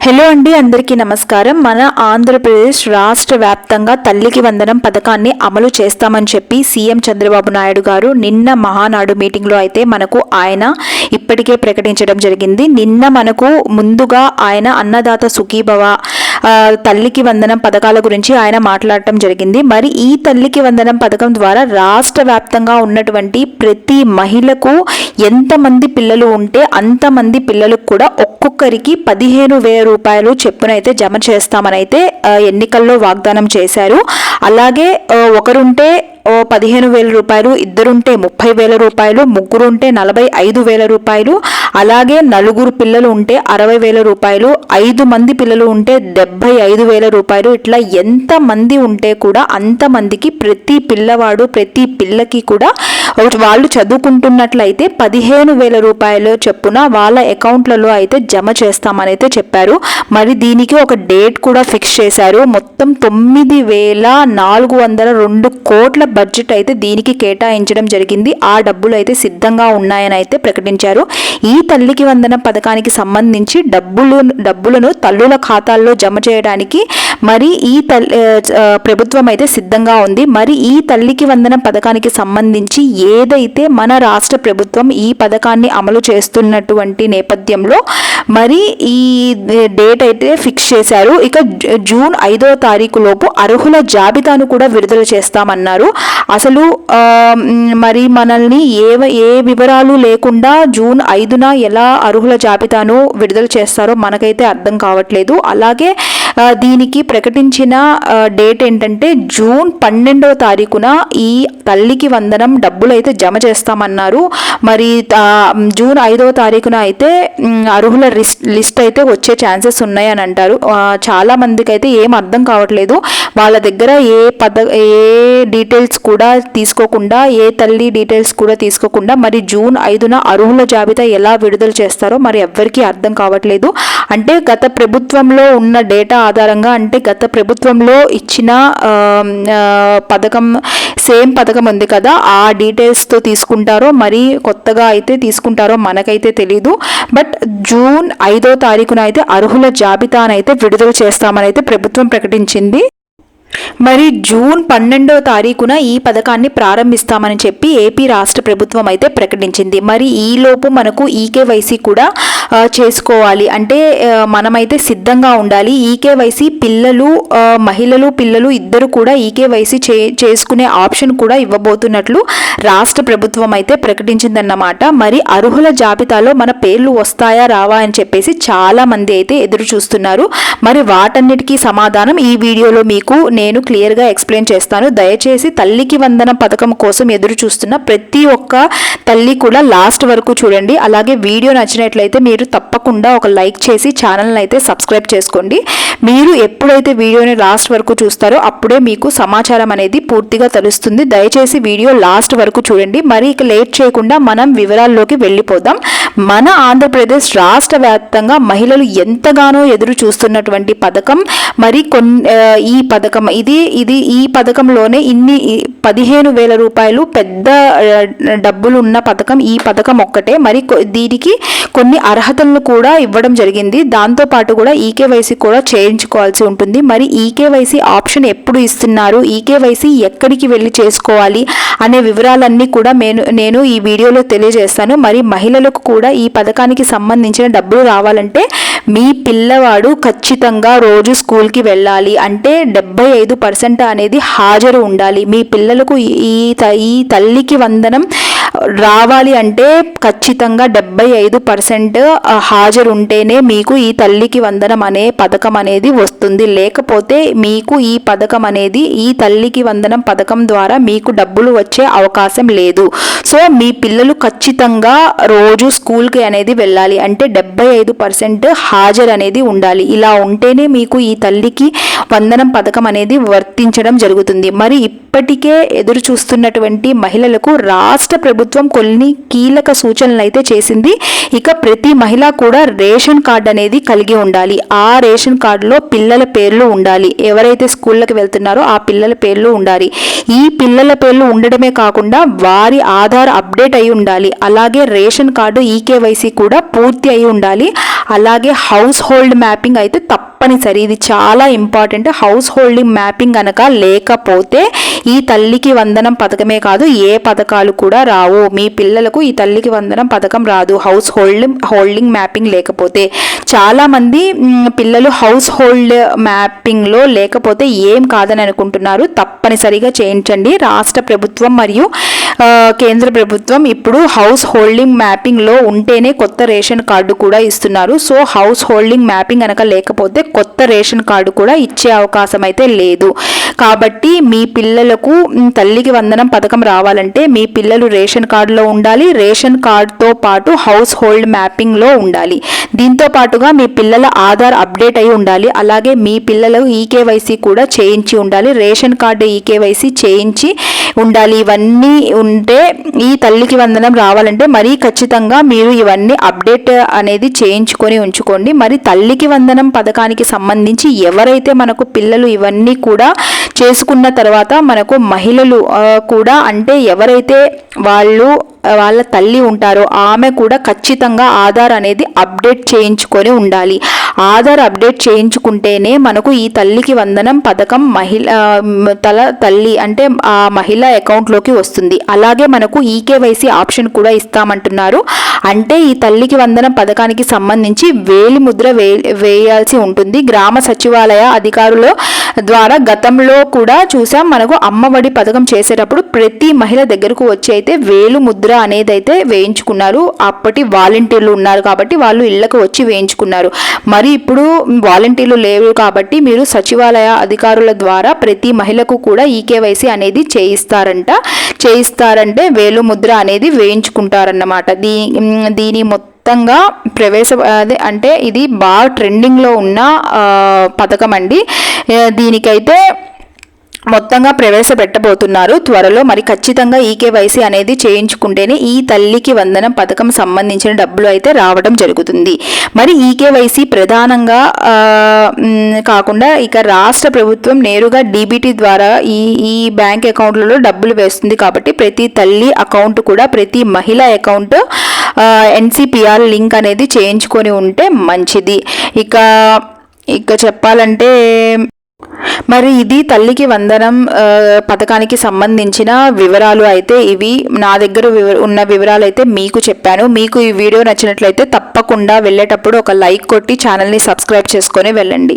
Hello అండి అందరికీ నమస్కారం. మన ఆంధ్రప్రదేశ్ రాష్ట్ర వ్యాప్తంగా తల్లికి వందనం పథకాన్ని అమలు చేస్తామని చెప్పి సీఎం చంద్రబాబు నాయుడు గారు నిన్న మహానాడు మీటింగ్లో అయితే మనకు ఆయన ఇప్పటికే ప్రకటించడం జరిగింది. నిన్న మనకు ముందుగా ఆయన అన్నదాత సుఖీభవ తల్లికి వందనం పథకాల గురించి ఆయన మాట్లాడటం జరిగింది. మరి ఈ తల్లికి వందనం పథకం ద్వారా రాష్ట్ర వ్యాప్తంగా ఉన్నటువంటి ప్రతి మహిళకు ఎంతమంది పిల్లలు ఉంటే అంతమంది పిల్లలకు కూడా ఒక్కొక్కరికి పదిహేను వేల రూపాయలు చెప్పునైతే జమ చేస్తామని అయితే ఎన్నికల్లో వాగ్దానం చేశారు. అలాగే ఒకరుంటే ఓ పదిహేను వేల రూపాయలు ఇద్దరుంటే ముప్పై వేల రూపాయలు ముగ్గురుంటే నలభై ఐదు వేల రూపాయలు అలాగే నలుగురు పిల్లలు ఉంటే అరవై వేల రూపాయలు ఐదు మంది పిల్లలు ఉంటే డెబ్బై ఐదు వేల రూపాయలు ఇట్లా ఎంతమంది ఉంటే కూడా అంతమందికి ప్రతి పిల్లవాడు ప్రతి పిల్లకి కూడా వాళ్ళు చదువుకుంటున్నట్లయితే పదిహేను వేల రూపాయలు చెప్పున వాళ్ళ అకౌంట్లలో అయితే జమ చేస్తామని అయితే చెప్పారు. మరి దీనికి ఒక డేట్ కూడా ఫిక్స్ చేశారు. మొత్తం తొమ్మిది వేల నాలుగు వందల రెండు కోట్ల బడ్జెట్ అయితే దీనికి కేటాయించడం జరిగింది. ఆ డబ్బులు అయితే సిద్ధంగా ఉన్నాయని అయితే ప్రకటించారు. ఈ తల్లికి వందన పథకానికి సంబంధించి డబ్బులు డబ్బులను తల్లుల ఖాతాల్లో జమ చేయడానికి మరి ఈ తల్లి ప్రభుత్వం అయితే సిద్ధంగా ఉంది. మరి ఈ తల్లికి వందన పథకానికి సంబంధించి ఏదైతే మన రాష్ట్ర ప్రభుత్వం ఈ పథకాన్ని అమలు చేస్తున్నటువంటి నేపథ్యంలో మరి ఈ డేట్ అయితే ఫిక్స్ చేశారు. ఇక జూన్ ఐదో తారీఖు లోపు అర్హుల జాబితాను కూడా విడుదల చేస్తామన్నారు. అసలు మరి మనల్ని ఏ ఏ వివరాలు లేకుండా జూన్ ఐదున ఎలా అర్హుల జాబితాను విడుదల చేస్తారో మనకైతే అర్థం కావట్లేదు. అలాగే దీనికి ప్రకటించిన డేట్ ఏంటంటే జూన్ పన్నెండవ తారీఖున ఈ తల్లికి వందనం డబ్బులు అయితే జమ చేస్తామన్నారు. మరి జూన్ ఐదవ తారీఖున అయితే అర్హుల లిస్ట్ లిస్ట్ అయితే వచ్చే ఛాన్సెస్ ఉన్నాయని అంటారు. చాలా మందికి అయితే ఏం అర్థం కావట్లేదు. వాళ్ళ దగ్గర ఏ పద ఏ డీటెయిల్స్ కూడా తీసుకోకుండా ఏ తల్లి డీటెయిల్స్ కూడా తీసుకోకుండా మరి జూన్ ఐదున అర్హుల జాబితా ఎలా విడుదల చేస్తారో మరి ఎవ్వరికీ అర్థం కావట్లేదు. అంటే గత ప్రభుత్వంలో ఉన్న డేటా ఆధారంగా అంటే గత ప్రభుత్వంలో ఇచ్చిన పథకం సేమ్ పథకం ఉంది కదా ఆ డీటెయిల్స్తో తీసుకుంటారో మరి కొత్తగా అయితే తీసుకుంటారో మనకైతే తెలీదు. బట్ జూన్ ఐదో తారీఖున అయితే అర్హుల జాబితానైతే విడుదల చేస్తామని అయితే ప్రభుత్వం ప్రకటించింది. మరి జూన్ పన్నెండవ తారీఖున ఈ పథకాన్ని ప్రారంభిస్తామని చెప్పి ఏపీ రాష్ట్ర ప్రభుత్వం అయితే ప్రకటించింది. మరి ఈలోపు మనకు ఈకేవైసీ కూడా చేసుకోవాలి. అంటే మనమైతే సిద్ధంగా ఉండాలి. ఈకేవైసీ పిల్లలు మహిళలు పిల్లలు ఇద్దరు కూడా ఈకేవైసీ చే చేసుకునే ఆప్షన్ కూడా ఇవ్వబోతున్నట్లు రాష్ట్ర ప్రభుత్వం అయితే ప్రకటించిందన్నమాట. మరి అర్హుల జాబితాలో మన పేర్లు వస్తాయా రావా అని చెప్పేసి చాలా మంది అయితే ఎదురు చూస్తున్నారు మరి వాటన్నిటికీ సమాధానం ఈ వీడియోలో మీకు నేను క్లియర్గా ఎక్స్ప్లెయిన్ చేస్తాను. దయచేసి తల్లికి వందన పథకం కోసం ఎదురు చూస్తున్న ప్రతి ఒక్క తల్లి కూడా లాస్ట్ వరకు చూడండి. అలాగే వీడియో నచ్చినట్లయితే మీరు తప్పకుండా ఒక లైక్ చేసి ఛానల్ని అయితే సబ్స్క్రైబ్ చేసుకోండి. మీరు ఎప్పుడైతే వీడియోని లాస్ట్ వరకు చూస్తారో అప్పుడే మీకు సమాచారం అనేది పూర్తిగా తెలుస్తుంది. దయచేసి వీడియో లాస్ట్ వరకు చూడండి. మరి ఇక లేట్ చేయకుండా మనం వివరాల్లోకి వెళ్ళిపోదాం. మన ఆంధ్రప్రదేశ్ రాష్ట్ర వ్యాప్తంగా మహిళలు ఎంతగానో ఎదురు చూస్తున్నటువంటి పథకం. మరి కొన్ని ఈ పథకం ఇది ఇది ఈ పథకంలోనే ఇన్ని పదిహేను వేల రూపాయలు పెద్ద డబ్బులు ఉన్న పథకం ఈ పథకం ఒక్కటే. మరి కొ- దీనికి కొన్ని అర్హతలను కూడా ఇవ్వడం జరిగింది. దాంతో పాటు కూడా ఈకేవైసీ కూడా చేయించుకోవాల్సి ఉంటుంది. మరి ఈకేవైసీ ఆప్షన్ ఎప్పుడు ఇస్తున్నారు? ఈకేవైసీ ఎక్కడికి వెళ్ళి చేసుకోవాలి? అనే వివరాలన్నీ కూడా నేను నేను ఈ వీడియోలో తెలియజేస్తాను. మరి మహిళలకు కూడా ఈ పథకానికి సంబంధించిన డబ్బులు రావాలంటే మీ పిల్లవాడు ఖచ్చితంగా రోజు స్కూల్కి వెళ్ళాలి. అంటే డెబ్బై ఐదు పర్సెంట్ అనేది హాజరు ఉండాలి. మీ పిల్లలకు ఈ- ఈ త- ఈ తల్లికి వందనం రావాలి అంటే ఖచ్చితంగా డెబ్బై ఐదు పర్సెంట్ హాజరు ఉంటేనే మీకు ఈ తల్లికి వందనం అనే పథకం అనేది వస్తుంది. లేకపోతే మీకు ఈ పథకం అనేది ఈ తల్లికి వందనం పథకం ద్వారా మీకు డబ్బులు వచ్చే అవకాశం లేదు. సో మీ పిల్లలు ఖచ్చితంగా రోజు స్కూల్కి అనేది వెళ్ళాలి. అంటే డెబ్బై ఐదు పర్సెంట్ హాజరు అనేది ఉండాలి. ఇలా ఉంటేనే మీకు ఈ తల్లికి వందనం పథకం అనేది వర్తించడం జరుగుతుంది. మరి ఇప్పటికే ఎదురు చూస్తున్నటువంటి మహిళలకు రాష్ట్ర ప్రభుత్వం ప్రభుత్వం కొన్ని కీలక సూచనలు అయితే చేసింది. ఇక ప్రతి మహిళ కూడా రేషన్ కార్డు అనేది కలిగి ఉండాలి. ఆ రేషన్ కార్డులో పిల్లల పేర్లు ఉండాలి. ఎవరైతే స్కూళ్ళకి వెళ్తున్నారో ఆ పిల్లల పేర్లు ఉండాలి. ఈ పిల్లల పేర్లు ఉండడమే కాకుండా వారి ఆధార్ అప్డేట్ అయి ఉండాలి. అలాగే రేషన్ కార్డు ఈకేవైసీ కూడా పూర్తి అయి ఉండాలి. అలాగే హౌస్ హోల్డ్ మ్యాపింగ్ అయితే తప్పనిసరి. ఇది చాలా ఇంపార్టెంట్ హౌస్ హోల్డింగ్ మ్యాపింగ్ కనుక లేకపోతే ఈ తల్లికి వందనం పథకమే కాదు ఏ పథకాలు కూడా రావు. మీ పిల్లలకు ఈ తల్లికి వందనం పథకం రాదు. హౌస్ హోల్డ్ హోల్డింగ్ మ్యాపింగ్ లేకపోతే చాలామంది పిల్లలు హౌస్ హోల్డ్ మ్యాపింగ్లో లేకపోతే ఏం కాదని అనుకుంటున్నారు? తప్పనిసరిగా చేయించండి. రాష్ట్ర ప్రభుత్వం మరియు కేంద్ర ప్రభుత్వం ఇప్పుడు హౌస్ హోల్డింగ్ మ్యాపింగ్లో ఉంటేనే కొత్త రేషన్ కార్డు కూడా ఇస్తున్నారు. సో హౌస్ హోల్డింగ్ మ్యాపింగ్ కనుక లేకపోతే కొత్త రేషన్ కార్డు కూడా ఇచ్చే అవకాశం అయితే లేదు. కాబట్టి మీ పిల్లలకు తల్లికి వందనం పథకం రావాలంటే మీ పిల్లలు రేషన్ కార్డులో ఉండాలి. రేషన్ కార్డుతో పాటు హౌస్ హోల్డ్ మ్యాపింగ్లో ఉండాలి. దీంతో పాటుగా మీ పిల్లల ఆధార్ అప్డేట్ అయి ఉండాలి. అలాగే మీ పిల్లలు ఈకేవైసీ కూడా చేయించి ఉండాలి. రేషన్ కార్డు ఈకేవైసీ చేయించి ఉండాలి. ఇవన్నీ ఉంటే ఈ తల్లికి వందనం రావాలంటే మరీ ఖచ్చితంగా మీరు ఇవన్నీ అప్డేట్ అనేది చేయించుకొని ఉంచుకోండి. మరి తల్లికి వందనం పథకానికి సంబంధించి ఎవరైతే మనకు పిల్లలు ఇవన్నీ కూడా చేసుకున్న తర్వాత మనకు మహిళలు కూడా అంటే ఎవరైతే వాళ్ళు వాళ్ళ తల్లి ఉంటారో ఆమె కూడా ఖచ్చితంగా ఆధార్ అనేది అప్డేట్ చేయించుకొని ఉండాలి. ఆధార్ అప్డేట్ చేయించుకుంటేనే మనకు ఈ తల్లికి వందనం పథకం మహిళ తల తల్లి అంటే ఆ మహిళ అకౌంట్లోకి వస్తుంది. అలాగే మనకు ఈకేవైసీ ఆప్షన్ కూడా ఇస్తామంటున్నారు. అంటే ఈ తల్లికి వందనం పథకానికి సంబంధించి వేలి ముద్ర వే వేయాల్సి ఉంటుంది. గ్రామ సచివాలయ అధికారులు ద్వారా గతంలో కూడా చూసాం మనకు అమ్మఒడి పథకం చేసేటప్పుడు ప్రతి మహిళ దగ్గరకు వచ్చి అయితే వేలు ముద్ర అనేది అయితే వేయించుకున్నారు. అప్పటి వాలంటీర్లు ఉన్నారు కాబట్టి వాళ్ళు ఇళ్ళకు వచ్చి వేయించుకున్నారు. మరి ఇప్పుడు వాలంటీర్లు లేవు కాబట్టి మీరు సచివాలయ అధికారుల ద్వారా ప్రతి మహిళకు కూడా ఈకేవైసీ అనేది చేయిస్తారంట. చేయిస్తారంటే వేలు ముద్ర అనేది వేయించుకుంటారన్నమాట. దీ దీని మొత్తం మొత్తంగా ప్రవేశ అదే అంటే ఇది బాగా ట్రెండింగ్లో ఉన్న పథకం అండి. దీనికైతే మొత్తంగా ప్రవేశపెట్టబోతున్నారు. త్వరలో మరి ఖచ్చితంగా ఈకేవైసీ అనేది చేయించుకుంటేనే ఈ తల్లికి వందనం పథకం సంబంధించిన డబ్బులు అయితే రావడం జరుగుతుంది. మరి ఈకేవైసీ ప్రధానంగా కాకుండా ఇక రాష్ట్ర ప్రభుత్వం నేరుగా డీబీటీ ద్వారా ఈ ఈ బ్యాంక్ అకౌంట్లలో డబ్బులు వేస్తుంది కాబట్టి ప్రతి తల్లి అకౌంట్ కూడా ప్రతి మహిళ అకౌంట్ ఎన్సిపిఆర్ లింక్ అనేది చేయించుకొని ఉంటే మంచిది. ఇక ఇక చెప్పాలంటే మరి ఇది తల్లికి వందనం పథకానికి సంబంధించిన వివరాలు అయితే ఇవి. నా దగ్గర ఉన్న వివరాలు అయితే మీకు చెప్పాను. మీకు ఈ వీడియో నచ్చినట్లయితే తప్పకుండా వెళ్ళేటప్పుడు ఒక లైక్ కొట్టి ఛానల్ని సబ్స్క్రైబ్ చేసుకొని వెళ్ళండి.